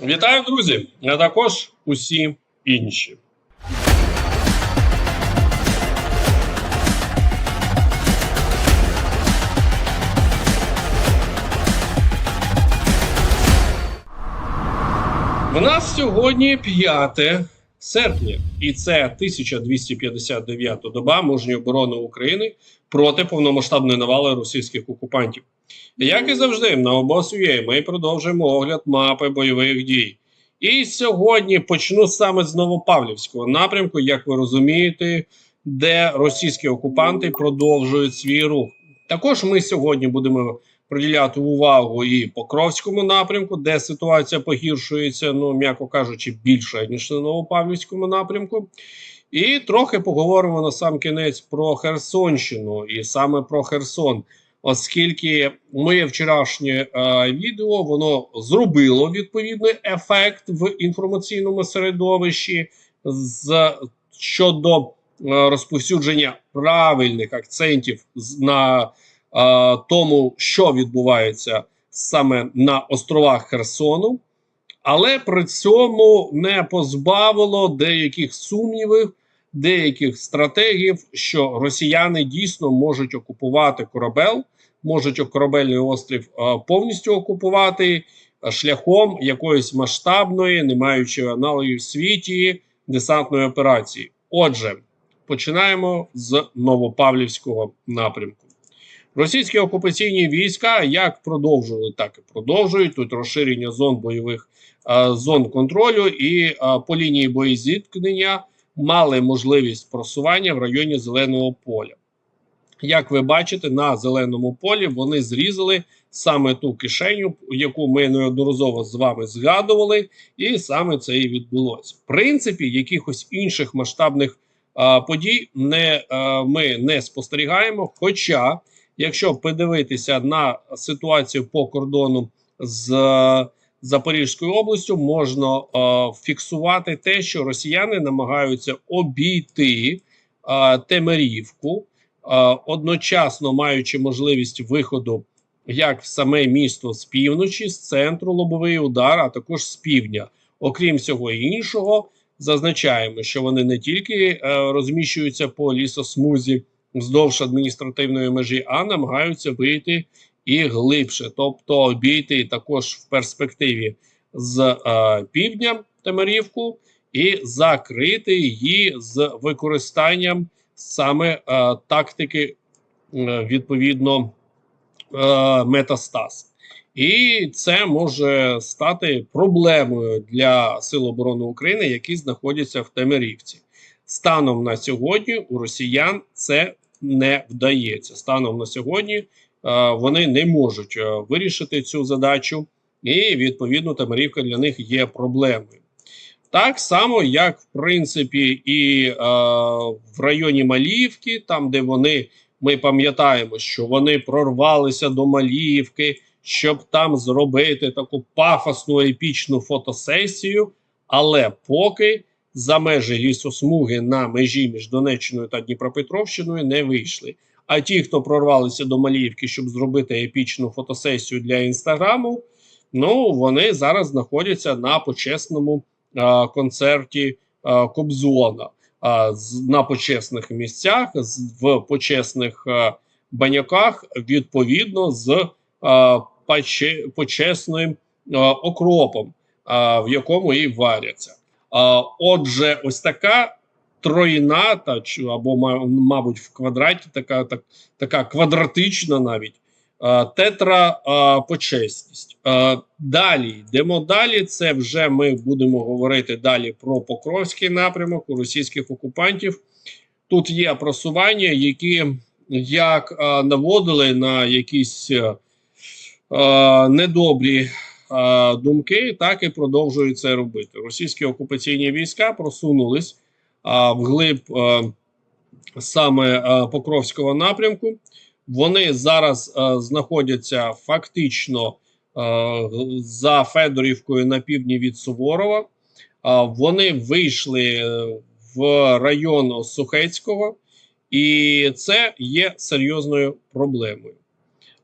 Вітаю, друзі! А також усі інші. В нас сьогодні 5 серпня, і це 1259 доба мужньої оборони України проти повномасштабної навали російських окупантів. Як і завжди, на обосує ми продовжуємо огляд мапи бойових дій. І сьогодні почну саме з Новопавлівського напрямку, як ви розумієте, де російські окупанти продовжують свій рух. Також ми сьогодні будемо приділяти увагу і Покровському напрямку, де ситуація погіршується, ну м'яко кажучи, більше ніж на Новопавлівському напрямку. І трохи поговоримо на сам кінець про Херсонщину і саме про Херсон, оскільки моє вчорашнє е, відео воно зробило відповідний ефект в інформаційному середовищі з щодо е, розповсюдження правильних акцентів на тому, що відбувається саме на островах Херсону, але при цьому не позбавило деяких сумнівів, деяких стратегів, що росіяни дійсно можуть окупувати корабель, можуть корабельний острів повністю окупувати шляхом якоїсь масштабної, не маючи аналогів в світі десантної операції. Отже, починаємо з Новопавлівського напрямку. Російські окупаційні війська як продовжували, так і продовжують тут розширення зон бойових е, зон контролю і е, по лінії боєзіткнення мали можливість просування в районі зеленого поля. Як ви бачите, на зеленому полі вони зрізали саме ту кишеню, яку ми неодноразово з вами згадували, і саме це і відбулося. В принципі, якихось інших масштабних а, подій не, а, ми не спостерігаємо. Хоча, якщо подивитися на ситуацію по кордону з е, Запорізькою областю, можна е, фіксувати те, що росіяни намагаються обійти е, Темерівку, е, одночасно маючи можливість виходу як в саме місто з півночі, з центру лобовий удар, а також з півдня. Окрім всього іншого, зазначаємо, що вони не тільки е, розміщуються по лісосмузі вздовж адміністративної межі, а намагаються вийти і глибше, тобто обійти також в перспективі з е, півдня Темирівку і закрити її з використанням саме е, тактики е, відповідно е, метастаз. І це може стати проблемою для Сил оборони України, які знаходяться в Темирівці. Станом на сьогодні у росіян це не вдається. Станом на сьогодні е, вони не можуть е, вирішити цю задачу, і відповідно Тамарівка для них є проблемою. Так само, як в принципі, і е, в районі Маліївки, там де вони, ми пам'ятаємо, що вони прорвалися до Маліївки, щоб там зробити таку пафосну епічну фотосесію, але поки за межі лісосмуги на межі між Донеччиною та Дніпропетровщиною не вийшли. А ті, хто прорвалися до Маліївки, щоб зробити епічну фотосесію для інстаграму, ну вони зараз знаходяться на почесному а, концерті а, Кобзона а, з, на почесних місцях, з, в почесних а, баняках, відповідно з а, паче, почесним а, окропом, а, в якому і варяться. Отже, ось така тройна, та або мабуть в квадраті, така, так, така квадратична навіть тетра почесність. Далі йдемо далі. Це вже ми будемо говорити далі про Покровський напрямок у російських окупантів. Тут є просування, які як наводили на якісь недобрі думки, так і продовжують це робити. Російські окупаційні війська просунулись а, вглиб саме Покровського напрямку. Вони зараз знаходяться фактично за Федорівкою на півдні від Суворова. Вони вийшли е, в район Сухецького, і це є серйозною проблемою.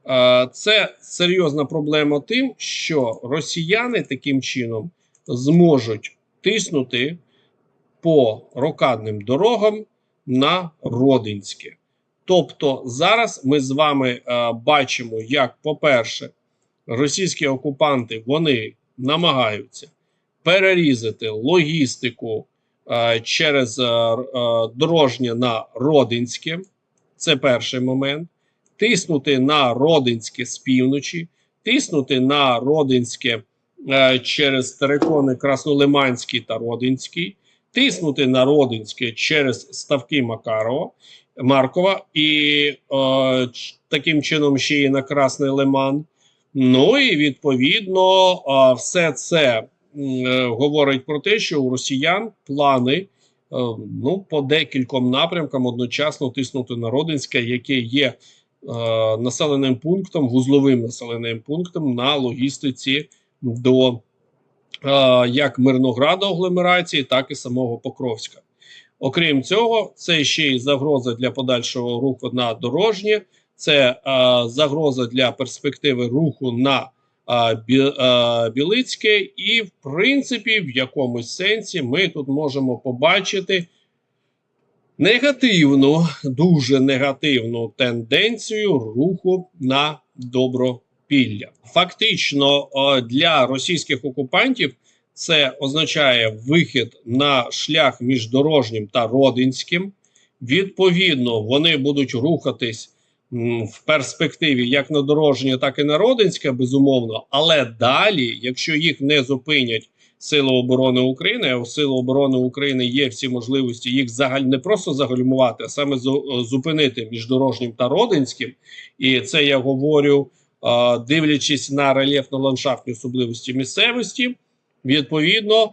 Е, Це серйозна проблема тим, що росіяни таким чином зможуть тиснути по рокадним дорогам на Родинське. Тобто зараз ми з вами е, бачимо, як, по-перше, російські окупанти вони намагаються перерізати логістику е, через дорожнє на Родинське. Це перший момент. Тиснути на Родинське з півночі, тиснути на Родинське е, через терикони Краснолиманський та Родинський, тиснути на Родинське через ставки Макарова, Маркова і е, таким чином ще й на Красний Лиман. Ну і відповідно е, все це е, говорить про те, що у росіян плани е, ну, по декільком напрямкам одночасно тиснути на Родинське, яке є населеним пунктом, вузловим населеним пунктом на логістиці до е, як Мирнограда агломерації, так і самого Покровська. Окрім цього, це ще й загроза для подальшого руху на дорожнє, це е, загроза для перспективи руху на е, Бі, е, Білицьке, і, в принципі, в якомусь сенсі ми тут можемо побачити негативну, дуже негативну тенденцію руху на добропілля. Фактично, для російських окупантів це означає вихід на шлях між дорожнім та родинським. Відповідно, вони будуть рухатись в перспективі як на дорожнє, так і на родинське, безумовно. Але далі, якщо їх не зупинять Сили оборони України, а у Сили оборони України є всі можливості їх загаль не просто загальмувати, а саме зупинити між дорожнім та родинським. І це я говорю, дивлячись на рельєфно-ландшафтні особливості місцевості. Відповідно,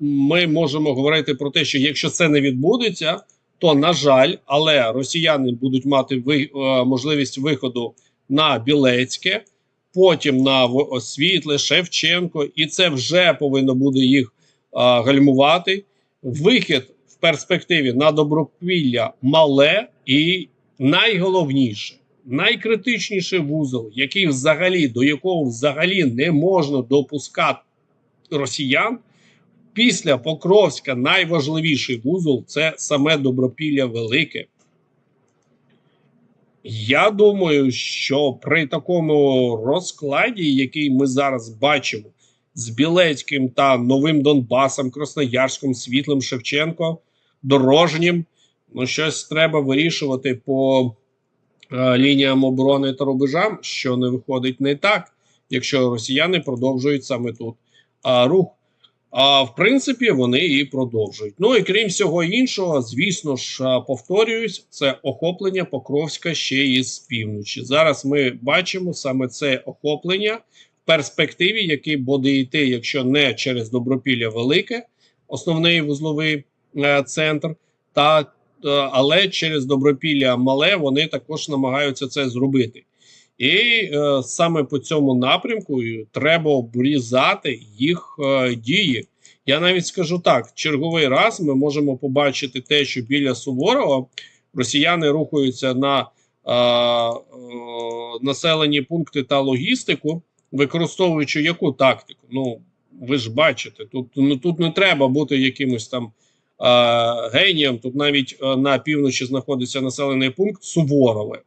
ми можемо говорити про те, що якщо це не відбудеться, то на жаль, але росіяни будуть мати е, можливість виходу на Білецьке, потім на В- Світле, Шевченко, і це вже повинно буде їх а, гальмувати. Вихід в перспективі на добропілля мале і найголовніше, найкритичніший вузол, який взагалі до якого взагалі не можна допускати росіян. Після Покровська найважливіший вузол це саме Добропілля Велике. Я думаю, що при такому розкладі, який ми зараз бачимо з Білецьким та Новим Донбасом, Красноярськом, Світлим, Шевченко, Дорожнім, ну щось треба вирішувати по е, лініям оборони та рубежам, що не виходить не так, якщо росіяни продовжують саме тут а, рух. А в принципі, вони і продовжують. Ну і крім всього іншого, звісно ж, повторююсь, це охоплення Покровська ще і з півночі. Зараз ми бачимо саме це охоплення в перспективі, який буде йти, якщо не через Добропілля Велике, основний вузловий е, центр, та е, але через Добропілля Мале вони також намагаються це зробити. І е, саме по цьому напрямку треба обрізати їх е, дії. Я навіть скажу так: черговий раз ми можемо побачити те, що біля Суворова росіяни рухаються на е, е, населені пункти та логістику, використовуючи яку тактику? Ну, ви ж бачите, тут, ну, тут не треба бути якимось там е, генієм. Тут навіть е, на півночі знаходиться населений пункт Суворове.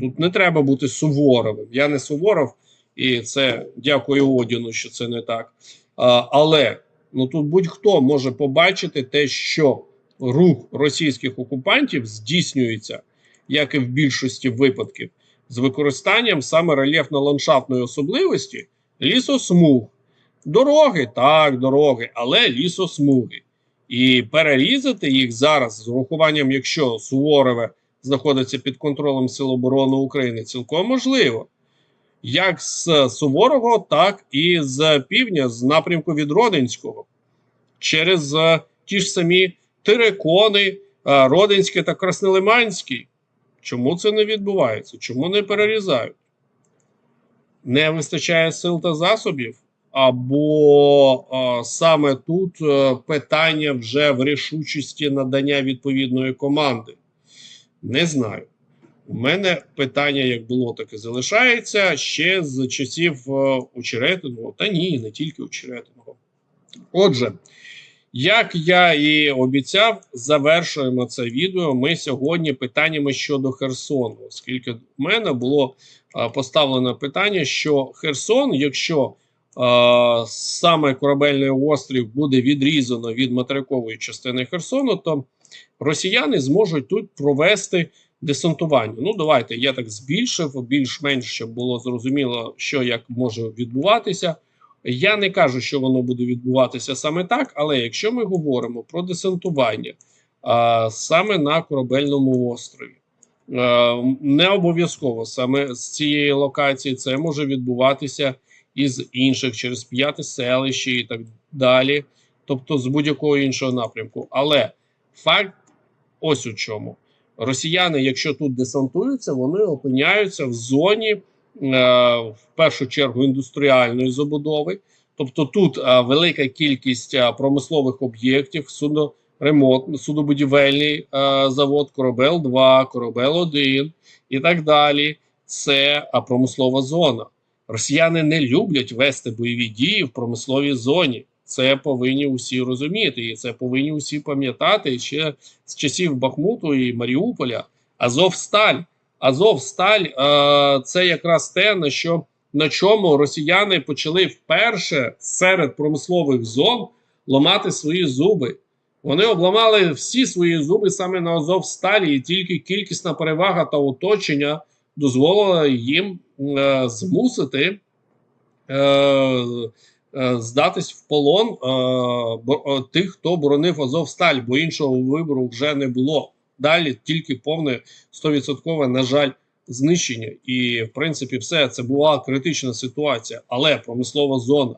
Тут не треба бути суворовим. Я не суворов, і це дякую Одіну, що це не так. А, але ну тут будь-хто може побачити те, що рух російських окупантів здійснюється, як і в більшості випадків, з використанням саме рельєфно-ландшафтної особливості лісосмуг. Дороги, так, дороги, але лісосмуги. І перерізати їх зараз з урахуванням, якщо Суворове знаходиться під контролем Сил оборони України, цілком можливо. Як з Суворого, так і з півдня, з напрямку від Родинського, через е, ті ж самі Терекони, е, Родинське та Краснолиманський. Чому це не відбувається? Чому не перерізають? Не вистачає сил та засобів, або е, саме тут е, питання вже в рішучості надання відповідної команди. Не знаю. У мене питання як було, так і залишається ще з часів е, Очеретиного. Та ні, не тільки Очеретиного. Отже, як я і обіцяв, завершуємо це відео. Ми сьогодні питаннями щодо Херсону, оскільки в мене було поставлено питання, що Херсон, якщо а, саме корабельний острів буде відрізано від материкової частини Херсону, то росіяни зможуть тут провести десантування. Ну, давайте я так збільшив, більш-менш щоб було зрозуміло, що як може відбуватися. Я не кажу, що воно буде відбуватися саме так, але якщо ми говоримо про десантування а, саме на корабельному острові, а, не обов'язково саме з цієї локації це може відбуватися із інших через п'яте селище і так далі, тобто з будь-якого іншого напрямку. Але факт ось у чому. Росіяни, якщо тут десантуються, вони опиняються в зоні е, в першу чергу індустріальної забудови. Тобто тут е, велика кількість е, промислових об'єктів, судноремонт, судобудівельний е, завод, корабел 2, корабел 1 і так далі. Це е, промислова зона. Росіяни не люблять вести бойові дії в промисловій зоні. Це повинні усі розуміти, і це повинні усі пам'ятати ще з часів Бахмуту і Маріуполя. Азовсталь. Азовсталь е, це якраз те, на що на чому росіяни почали вперше серед промислових зон ламати свої зуби. Вони обламали всі свої зуби саме на Азовсталі, і тільки кількісна перевага та оточення дозволила їм е, змусити. Е, Здатись в полон е, тих, хто боронив Азовсталь, бо іншого вибору вже не було. Далі тільки повне 100%, на жаль, знищення. І, в принципі, все це була критична ситуація, але промислова зона.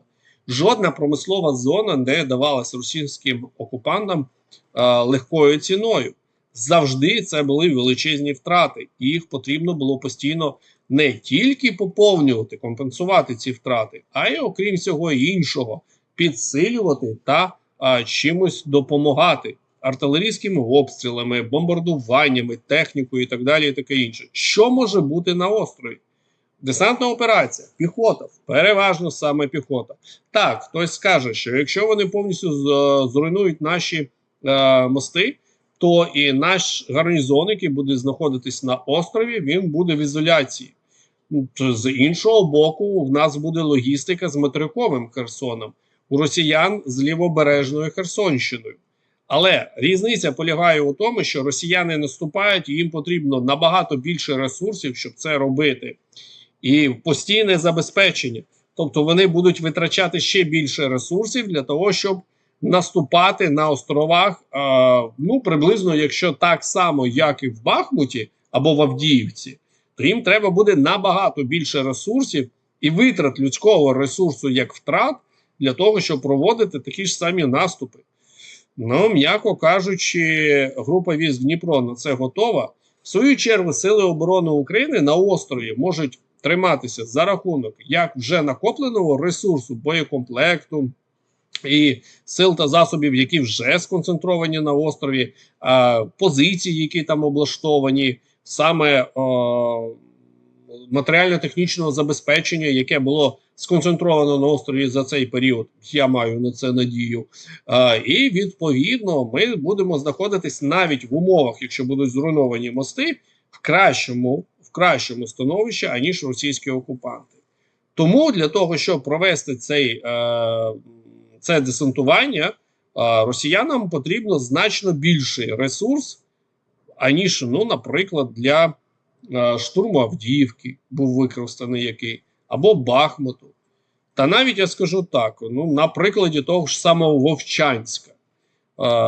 Жодна промислова зона не давалась російським окупантам е, легкою ціною. Завжди це були величезні втрати, і їх потрібно було постійно не тільки поповнювати, компенсувати ці втрати, а й, окрім всього іншого, підсилювати та а, чимось допомагати артилерійськими обстрілами, бомбардуваннями, технікою і так далі. і таке інше. Що може бути на острові? Десантна операція, піхота, переважно саме піхота. Так, хтось скаже, що якщо вони повністю зруйнують наші е, мости, то і наш гарнізон, який буде знаходитись на острові, він буде в ізоляції. З іншого боку, в нас буде логістика з материковим Херсоном, у росіян з лівобережною Херсонщиною. Але різниця полягає у тому, що росіяни наступають, їм потрібно набагато більше ресурсів, щоб це робити, і постійне забезпечення. Тобто вони будуть витрачати ще більше ресурсів для того, щоб наступати на островах. Ну приблизно, якщо так само, як і в Бахмуті або в Авдіївці, то їм треба буде набагато більше ресурсів і витрат людського ресурсу як втрат для того, щоб проводити такі ж самі наступи. Ну, м'яко кажучи, група військ Дніпро на це готова. В свою чергу, Сили оборони України на острові можуть триматися за рахунок як вже накопленого ресурсу, боєкомплекту і сил та засобів, які вже сконцентровані на острові, позиції, які там облаштовані, саме матеріально-технічного забезпечення, яке було сконцентровано на острові за цей період. Я маю на це надію. І відповідно ми будемо знаходитись навіть в умовах, якщо будуть зруйновані мости, в кращому в кращому становищі, аніж російські окупанти. Тому для того, щоб провести цей, е, це десантування, росіянам потрібно значно більший ресурс, аніж, ну, наприклад, для штурму Авдіївки був використаний який або Бахмуту. Та навіть я скажу так: ну, на прикладі того ж самого Вовчанська.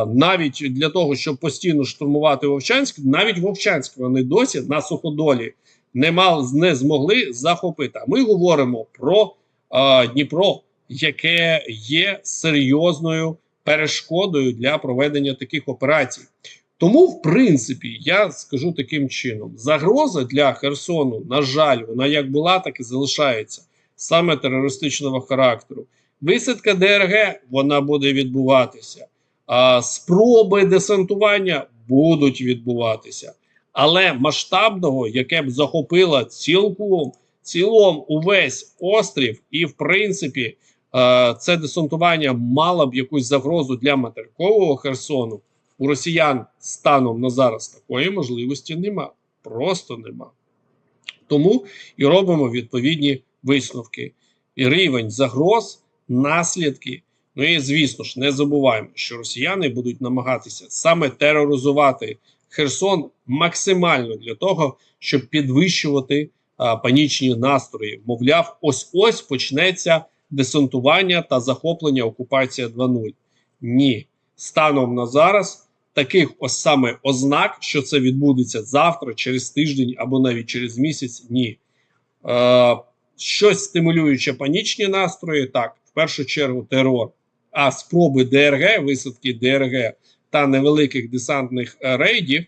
Навіть для того, щоб постійно штурмувати Вовчанськ, навіть Вовчанськ вони досі на суходолі не мав, не змогли захопити. А ми говоримо про е, Дніпро, яке є серйозною перешкодою для проведення таких операцій. Тому, в принципі, я скажу таким чином: загроза для Херсону, на жаль, вона як була, так і залишається саме терористичного характеру. Висадка ДРГ вона буде відбуватися, а спроби десантування будуть відбуватися. Але масштабного, яке б захопило цілком, цілом увесь острів, і, в принципі, це десантування мало б якусь загрозу для материкового Херсону. У росіян станом на зараз такої можливості нема. Просто нема. Тому і робимо відповідні висновки. І рівень загроз, наслідки. Ну і звісно ж, не забуваємо, що росіяни будуть намагатися саме тероризувати Херсон максимально для того, щоб підвищувати а, панічні настрої. Мовляв, ось ось почнеться десантування та захоплення окупація 2.0. Ні, станом на зараз таких ось саме ознак, що це відбудеться завтра, через тиждень або навіть через місяць. Ні. Е, щось стимулююче панічні настрої, так, в першу чергу терор. А спроби ДРГ, висадки ДРГ та невеликих десантних е, рейдів,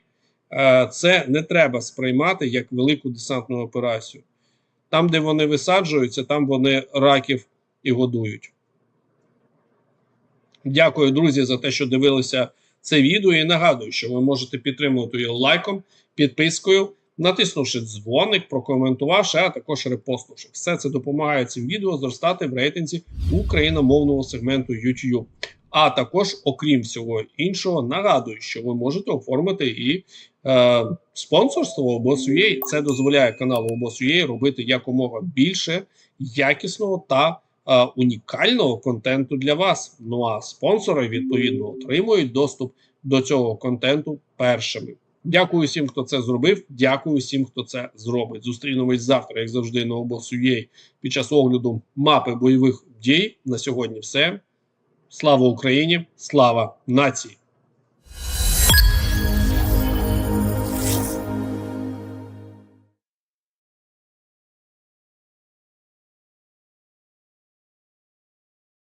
е, це не треба сприймати як велику десантну операцію. Там, де вони висаджуються, там вони раків і годують. Дякую, друзі, за те, що дивилися це відео. І нагадую, що ви можете підтримувати його лайком, підпискою, натиснувши дзвоник, прокоментувавши, а також репостнувши. Все це допомагає цим відео зростати в рейтинзі україномовного сегменту YouTube. А також, окрім всього іншого, нагадую, що ви можете оформити і е, спонсорство обос.ua. Це дозволяє каналу обос.ua робити якомога більше якісного та е, унікального контенту для вас. Ну а спонсори відповідно отримують доступ до цього контенту першими. Дякую всім, хто це зробив. Дякую всім, хто це зробить. Зустрінемось завтра, як завжди, на обосує під час огляду мапи бойових дій. На сьогодні все. Слава Україні! Слава нації!